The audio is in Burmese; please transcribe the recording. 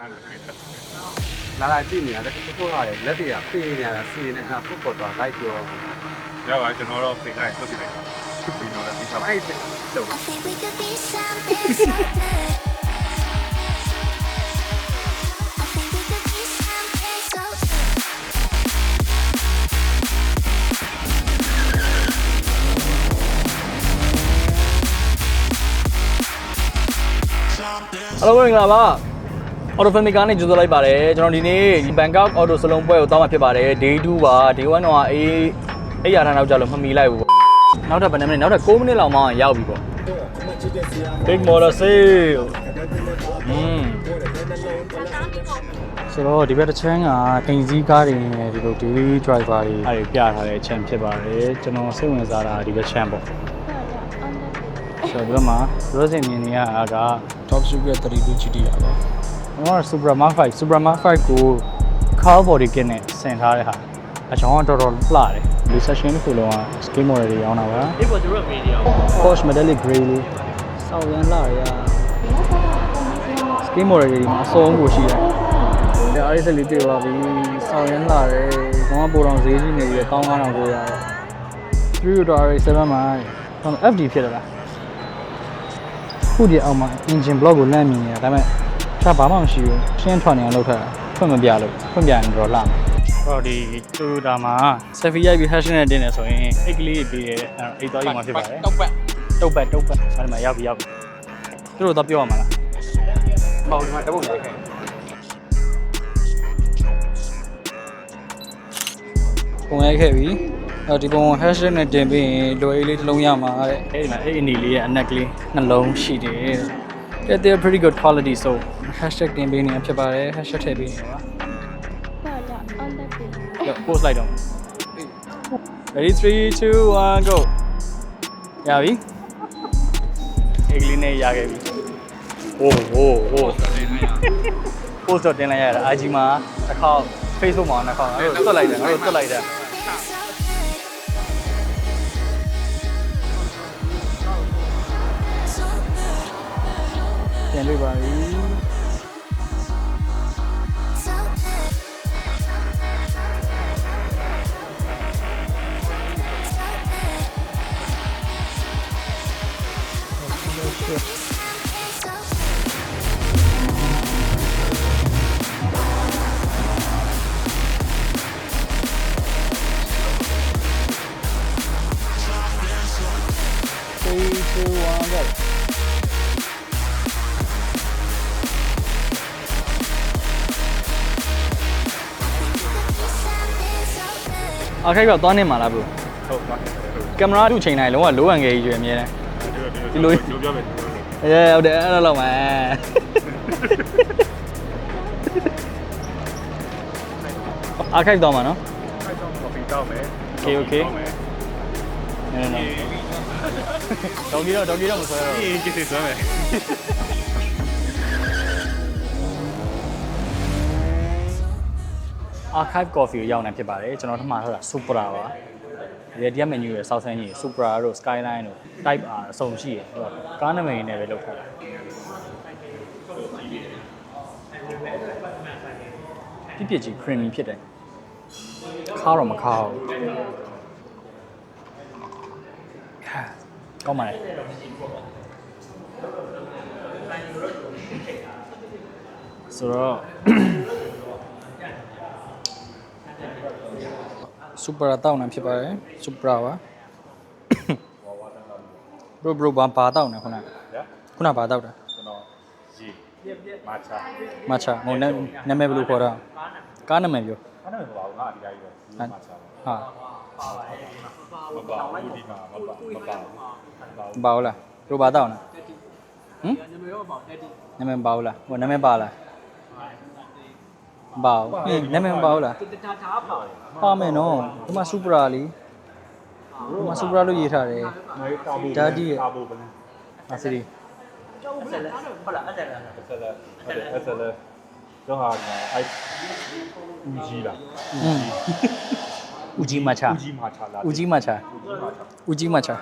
လာလာကြည့်နေရတယ်တချို့ကလည်းလက်တွေကဖေးနေရတာစီနေအဲ့ပုတ်ပေါ်သွားလိုက်ပြောရပါကျွန်တော်တော့ဖိခိုင်းသုတ်ပြီးလိုက်ပြီးတော့ဒီဆောင်အဲ့တော့ I think we could be something, something. I think we could be something so good. အားလုံးမင်္ဂလာပါအော်တိုဖမီကာနဲ့ကြိုဆိုလိုက်ပါတယ်ကျွန်တော်ဒီနေ့ဘန်ကောက်အော်တိုစလုံးပွဲကိုတောင်းမှာဖြစ်ပါတယ် day 2ပါ day 1တော့အေးအဲ့ရထားနောက်ကြလို့မမီလိုက်ဘူးပေါ့နောက်ထပ်ဘယ်နှစ်မိနစ်နောက်ထပ်6မိနစ်လောက်မှရောက်ပြီပေါ့ Big Motor Sale อืมဆိုတော့ဒီဘက်တစ်ချမ်းကအိမ်စည်းကားတွေနဲ့ဒီလို daily driver တွေအားတွေပြထားတဲ့အချမ်းဖြစ်ပါတယ်ကျွန်တော်စိတ်ဝင်စားတာဒီဘက်ချမ်းပေါ့ဆိုတော့ဒီဘက်မှာ rose မြင်နေရတာက Top Secret 32 GT ရပါ ကျွန်တော်က Supra Mark 5 Supra Mark 5ကို car body kit နဲ့ဆင်ထားတဲ့ဟာအချောင်းကတော်တော်လှတယ်ဒီ session တစ်ခုလုံးက skin model တွေရောင်းတာပါ Porsche metallic gray လေးစောက်ရမ်းလှရ skin model တွေဒီမှာအစုံကိုရှိတယ်ဒါအားလေးလေးတွေ့ပါပြီစောက်ရမ်းလှတယ်ကောင်းကပိုတော်ဈေးကြီးနေပြီးတော့15900ရတယ်3 dollar 7မိုင်ဟော FD ဖြစ်တယ်လားခုဒီအောက်မှာ engine block ကိုလမ်းမြင်နေတာဒါပေမဲ့ ချာဘာမှမရှိဘူးရှင်းထွက်နေအောင်လုပ်ထားတာဖွင့်မပြလို့ဖွင့်ပြရင်တော့လှမယ်ဟောဒီသူဒါမှာ selfie ရိုက်ပြီး hash နဲ့တင်နေဆိုရင်အိတ်ကလေးပေးရဲအဲ့တော့အိတ်သွားယူမှာဖြစ်ပါတယ်တောက်ပတ်တုတ်ပတ်တုတ်ပတ်အဲ့ဒီမှာရောက်ပြီရောက်ပြီသူတို့တော့ပြောရမှာလားပေါ့ဒီမှာတပုတ်ရိုက်ခဲ့ပုံရိုက်ခဲ့ပြီအဲ့ဒီပုံ hash နဲ့တင်ပြီးရင်လွယ်လေးတစ်လုံးရမှာတဲ့အဲ့ဒီမှာအဲ့အနီလေးရဲ့အနက်ကလေးနှလုံးရှိတယ်တဲ့ they're pretty good quality so hashtag တင်ပေးနေဖြစ်ပါတယ် hashtag ထည့်ပေးနေပါ Yo, post လိုက်တော့ Ready 3 2 1 go ရပြီအေးကလေးနဲ့ရခဲ့ပြီဟိုးဟိုးဟိုး post တော့တင်လိုက်ရတာအာဂျီမှာတစ်ခေါက် Facebook မှာတစ်ခေါက်အဲ့လိုတွတ်လိုက်တယ်အဲ့လိုတွတ်လိုက်တယ် So good, တင်တွေ့ပါပြီ 2 1 go အခက်ကတော့သွားနေမှာလားဘလို့ဟုတ်ပါကင်မရာတူချိန်တိုင်းလုံးဝလိုအပ်ငယ်ကြီးကျွေအမြဲတမ်းဒီလိုပြောမယ်အဲဟုတ်တယ်အဲ့လိုလောက်မယ်အခက်တော့မှာနော်ကော်ဖီတောက်မယ် Okay, okay. နည်းနည်းဒေါဂီတော့ဒေါဂီတော့မဆွဲတော့အေးကိစ္စဆွဲမယ် archive coffee ကိုရောက်နေဖြစ်ပါတယ်ကျွန်တော်ထပ်မှာထားတာ supra ပါဒီဒီ menu ရဲ့ south end ကြီး supra တို့ skyline တို့ type R အစုံရှိရယ်ဟိုကားနာမည်နဲ့ပဲလုပ်ထားတာပြပြကြီး creamy ဖြစ်တယ်ခါတော့မခါဘူး ကောင်းပါလေဆိုတော့စူပရာတောင်းနေဖြစ်ပါတယ်စူပရာပါဘရိုဘရိုဘာဘာတောင်းနေခုနကခုနဘာတောက်တာကျွန်တော်ရေမာချာမချာဟိုနာနာမည်ဘယ်လိုခေါ်တာကားနာမည်ပြောအဲ့ဒါမပါဘူးငါအဒီတိုင်းပဲမာချာဟာ မပါဘူးဒီမှာမပါမပါဘူးဘာဟုတ်လားဘရိုဘာတောင်းနေဟမ်နာမည်ဘာဟုတ်လားဟိုနာမည်ပါလားဘာဟုတ်ဟင်းနာမည်ဘာဟုတ်လားပါမယ်နော်ဒီမှာစူပရာလီဒီမှာစူပရာလို့ရေးထားတယ်ကာဘူဒါဒီရဲ့ကာဘူဘယ်လဲအစီရီဆက်လက်ဟုတ်တယ်အဲ့ဆက်လက်တော့ဟာအဲ့ဦးကြီးလားอืมဦးကြီးမချာဦးကြီးမာချာလားဦး ကြီးမချာဦးကြီးမာချာဦးကြီးမချာ